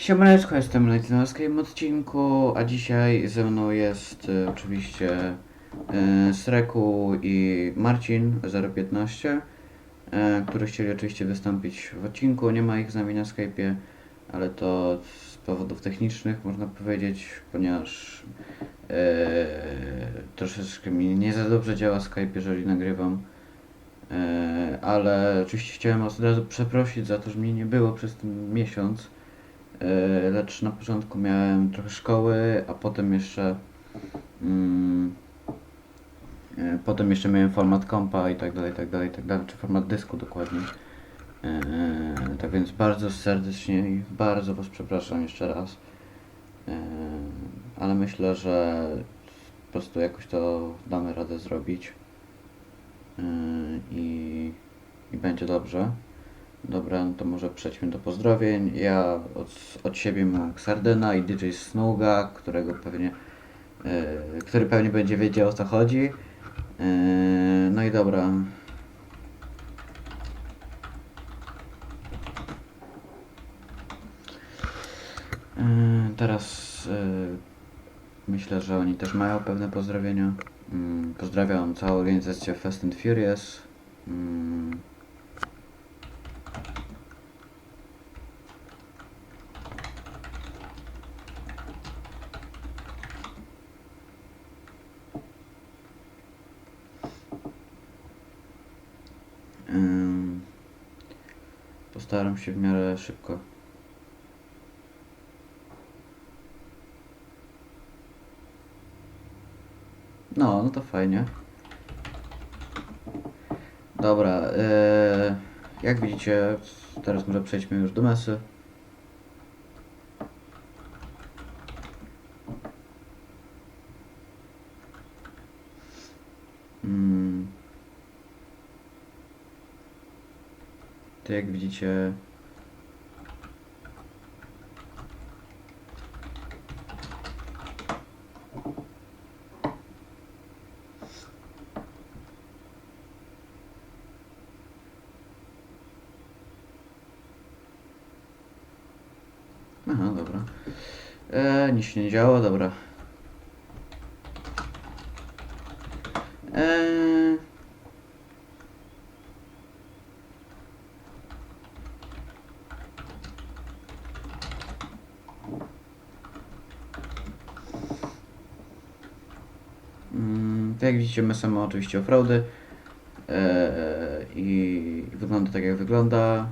Siemaneczko, jestem na tym odcinku, a dzisiaj ze mną jest e, oczywiście e, Sreku i Marcin 015, e, którzy chcieli oczywiście wystąpić w odcinku. Nie ma ich z nami na Skype'ie, ale to z powodów technicznych można powiedzieć, ponieważ e, troszeczkę mi nie za dobrze działa Skype, jeżeli nagrywam. Ale oczywiście chciałem od razu przeprosić za to, że mnie nie było przez ten miesiąc. E, lecz na początku miałem trochę szkoły, a potem jeszcze mm, e, potem jeszcze miałem format kompa i tak dalej, tak dalej, tak dalej, czy format dysku dokładnie. E, tak więc bardzo serdecznie i bardzo Was przepraszam jeszcze raz. Ale myślę, że po prostu jakoś to damy radę zrobić. I, I będzie dobrze. Dobra, no to może przejdźmy do pozdrowień. Ja od, od siebie mam Sardyna i DJ Snuga, którego pewnie, e, który pewnie będzie wiedział o co chodzi. E, no i dobra. E, teraz e, myślę, że oni też mają pewne pozdrowienia. Mm, pozdrawiam całą organizację Fast and Furious. Mm, Postaram się w miarę szybko. No, no to fajnie. Dobra, yy, jak widzicie, teraz może przejdźmy już do mesy. Widzicie. Aha, dobra. E, nic się nie działo, dobra. E, Mm, tak jak widzicie, my mamy oczywiście offroady e, i wygląda tak jak wygląda.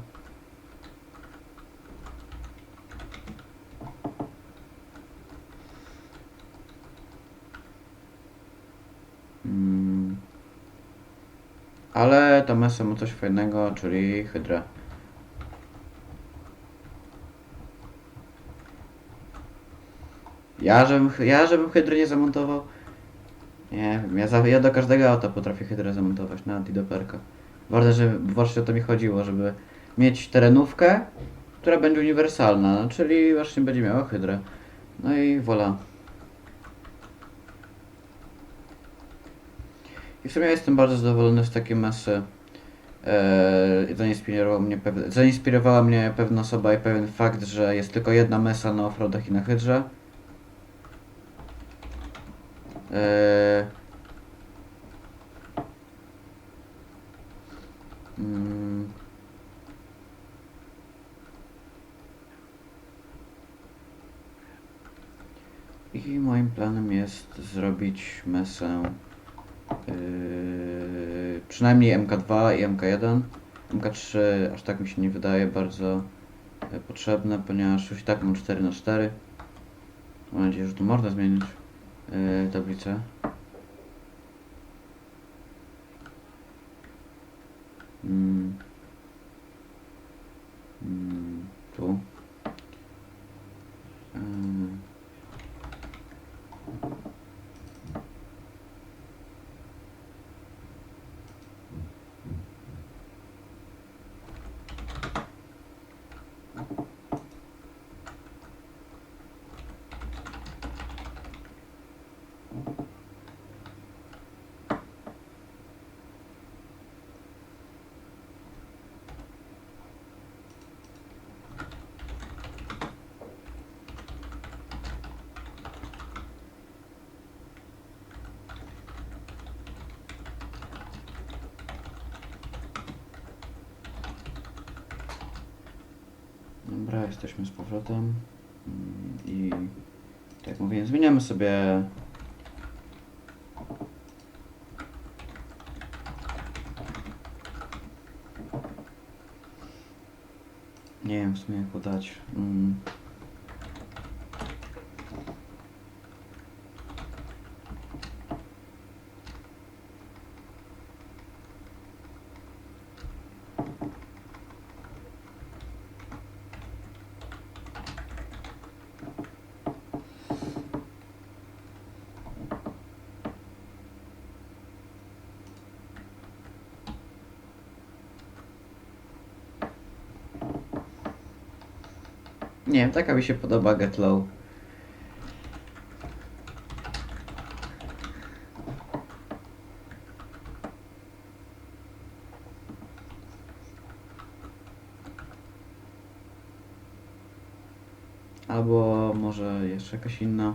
Mm, ale ta mesa ma coś fajnego, czyli hydra. Ja żebym, ja żebym hydry nie zamontował. Nie wiem, ja, za, ja do każdego auta potrafię hydrę zamontować na antidoperka. Ważne, że właśnie o to mi chodziło, żeby mieć terenówkę, która będzie uniwersalna, no, czyli właśnie będzie miała hydrę. No i voilà. I w sumie jestem bardzo zadowolony z takiej masy. Eee, zainspirował mnie pew- zainspirowała mnie pewna osoba i pewien fakt, że jest tylko jedna mesa na offroadach i na hydrze. Eee, mm, I moim planem jest zrobić mesę yy, przynajmniej MK2 i MK1. MK3 aż tak mi się nie wydaje bardzo e, potrzebne, ponieważ już i tak mam 4 na 4 Mam nadzieję, że tu można zmienić yy, tablicę. Dobra, jesteśmy z powrotem. Mm, I tak jak mówiłem, zmieniamy sobie Nie wiem w sumie jak podać. Mm. Nie wiem, taka mi się podoba Get Low. Albo może jeszcze jakaś inna.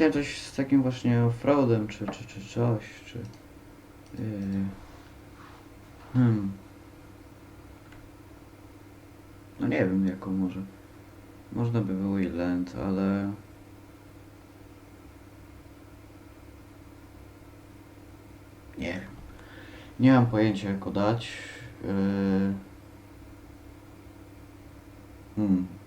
Chciałem coś z takim właśnie offroadem, czy, czy, czy coś, czy... Yy... Hmm. No nie wiem jaką może. Można by było i Land, ale... Nie wiem. Nie mam pojęcia jak dać. Yy... Hmm.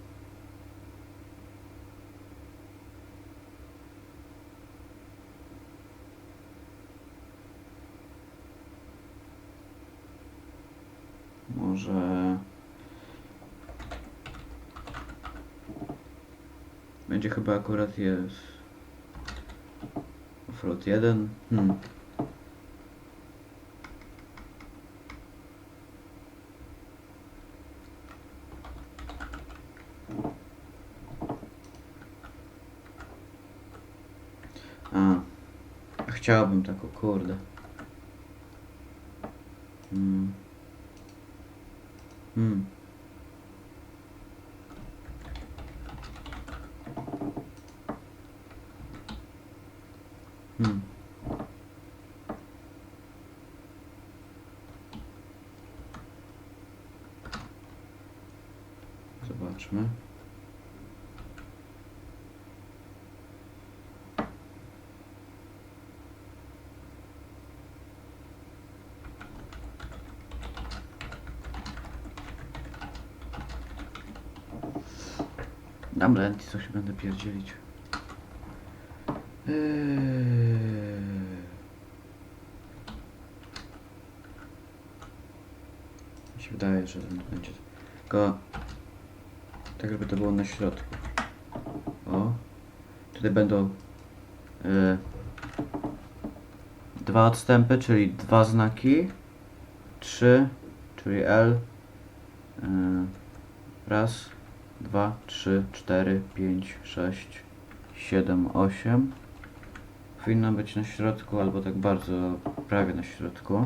Może... Będzie chyba akurat jest... Offroad 1. Hmm. A. Chciałbym taką, kurde. Hmm. Hmm. Hmm. Zobaczmy. Dam lent i co się będę pierdzielić. Eee... Mi się wydaje, że ten będzie. Tylko tak żeby to było na środku. O. Tutaj będą e, dwa odstępy, czyli dwa znaki. Trzy, czyli L. E, raz, dwa, trzy, cztery, pięć, sześć, siedem, osiem. Powinno być na środku, albo tak bardzo prawie na środku.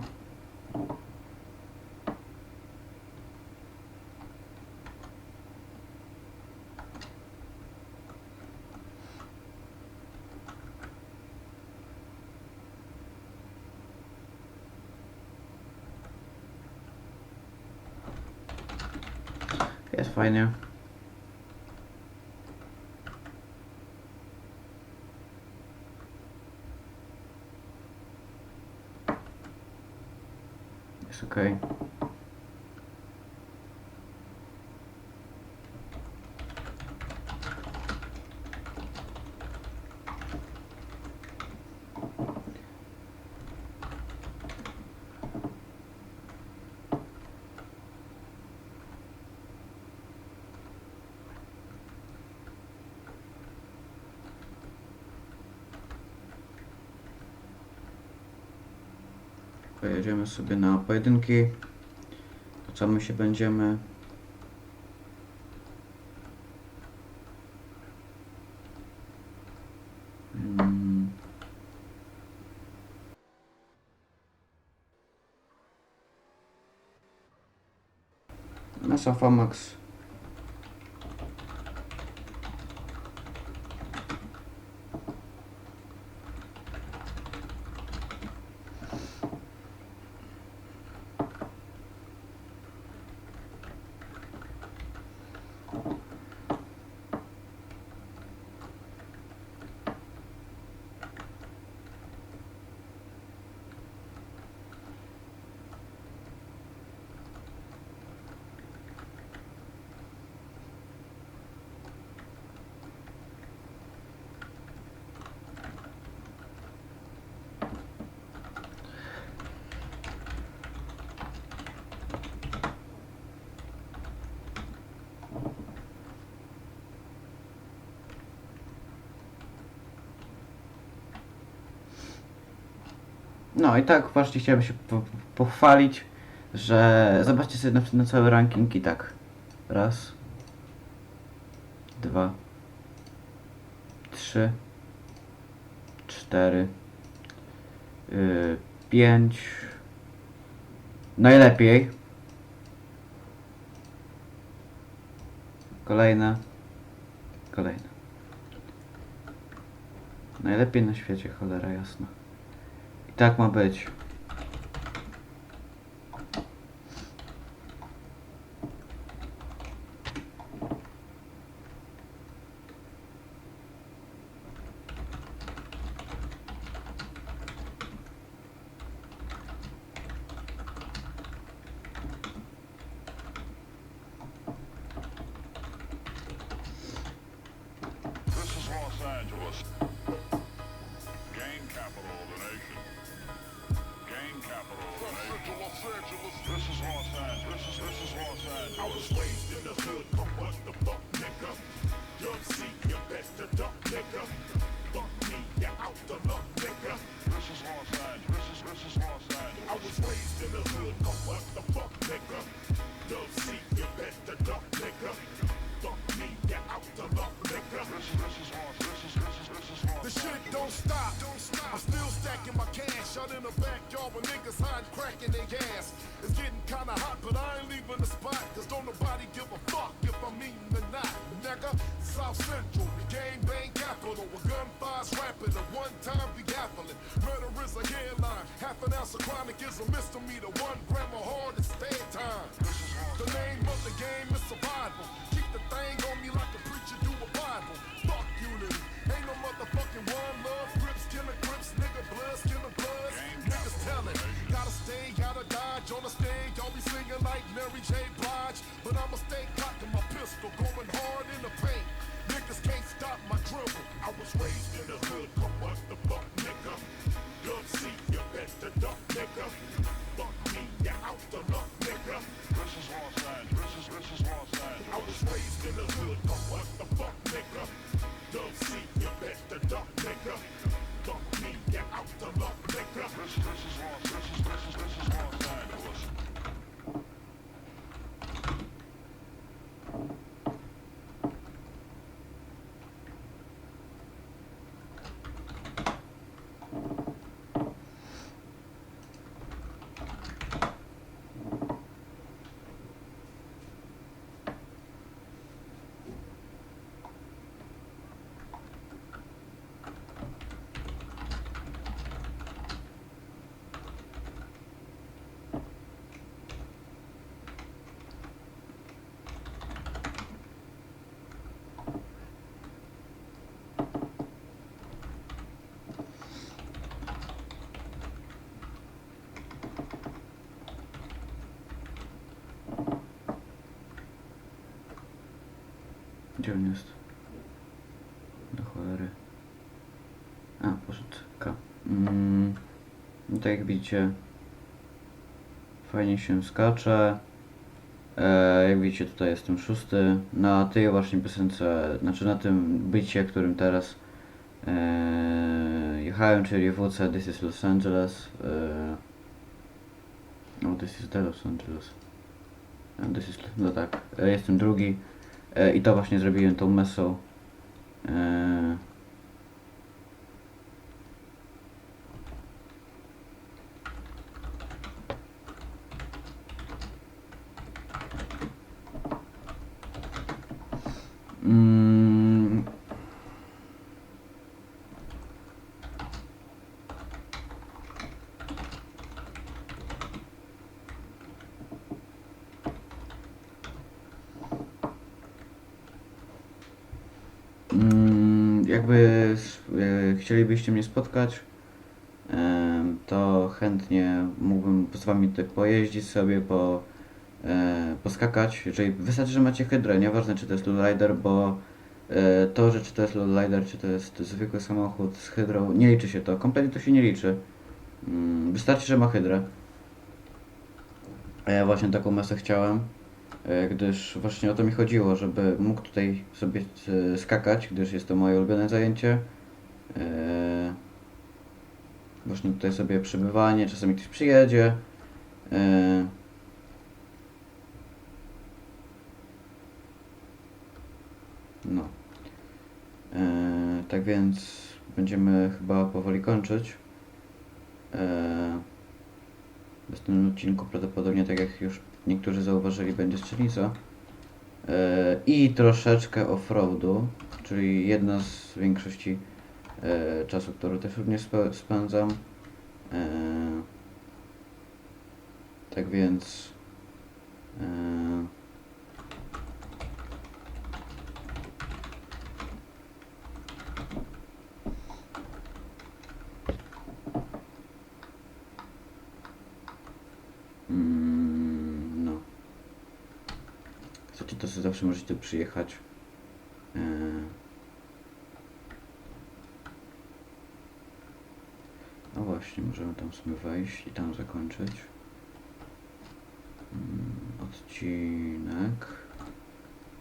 Jest fajnie. Jest Pojedziemy sobie na pojedynki. To co my się będziemy. Mm. Na Sofamax No i tak właśnie chciałem się po, pochwalić, że zobaczcie sobie na, na cały ranking i tak. Raz. Dwa. Trzy. Cztery. Yy, pięć. Najlepiej. Kolejne. Kolejne. Najlepiej na świecie, cholera jasna. Tak ma być. Half an ounce of chronic is a misdemeanor. One gram of hard is fed time. The name of the game is survival. Keep the thing on me like a preacher do a Bible. Fuck unity. Ain't no motherfucking one love. Grips, killer grips, nigga bloods, killer bloods. Niggas tellin'. Gotta stay, gotta dodge on the stage. Y'all be singing like Mary J. Blige. But I'ma stay cocking my pistol, going hard in the paint. Niggas can't stop my dribble. I was raised in the hood, come what the fuck, On jest? Do cholery. A, poszedł K. Mm, no tak jak widzicie, fajnie się skacze. E, jak widzicie, tutaj jestem szósty. Na tej właśnie piosence, znaczy na tym bycie, którym teraz e, jechałem, czyli WC This is Los Angeles. E, no, This is the Los Angeles. E, This is, no tak, e, jestem drugi. E, I to właśnie zrobiłem tą mesą. E, Mm, Mm, jakby s- e, chcielibyście mnie spotkać, to chętnie mógłbym z wami tak pojeździć sobie, po, e, poskakać. Jeżeli wystarczy, że macie hydrę, nieważne czy to jest lowrider, bo e, to, że czy to jest lowrider, czy to jest zwykły samochód z hydrą, nie liczy się to. Kompletnie to się nie liczy. Mm, Wystarczy, że ma hydrę. A ja właśnie taką mesę chciałem. E, gdyż właśnie o to mi chodziło, żeby mógł tutaj sobie e, skakać, gdyż jest to moje ulubione zajęcie. E, Właśnie tutaj sobie przebywanie, czasami ktoś przyjedzie. E, No. E, tak więc będziemy chyba powoli kończyć. W następnym odcinku prawdopodobnie, tak jak już niektórzy zauważyli, będzie strzelnica. I troszeczkę offroadu, czyli jedna z większości czasu, który też również spędzam. E, tak więc. E, Mm, no. Chcecie, to sobie zawsze możecie przyjechać. E, No właśnie, możemy tam sobie wejść i tam zakończyć. Mm, Odcinek.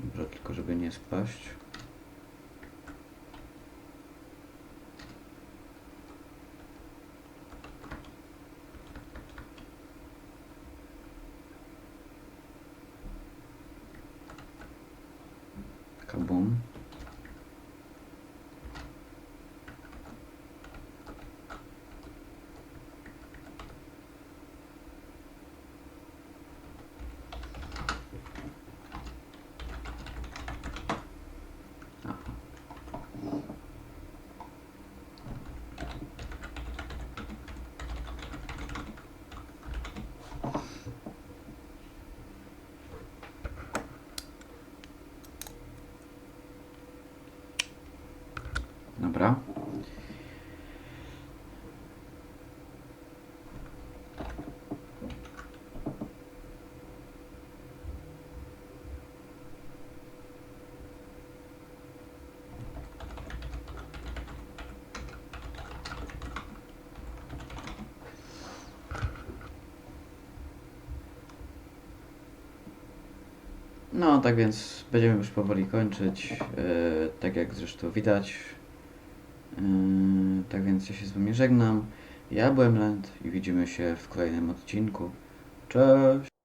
Dobra, tylko żeby nie spaść. Kabum. Aha. Dobra. No, tak więc będziemy już powoli kończyć. e, tak jak zresztą widać. E, tak więc ja się z Wami żegnam. Ja byłem Lent i widzimy się w kolejnym odcinku. Cześć!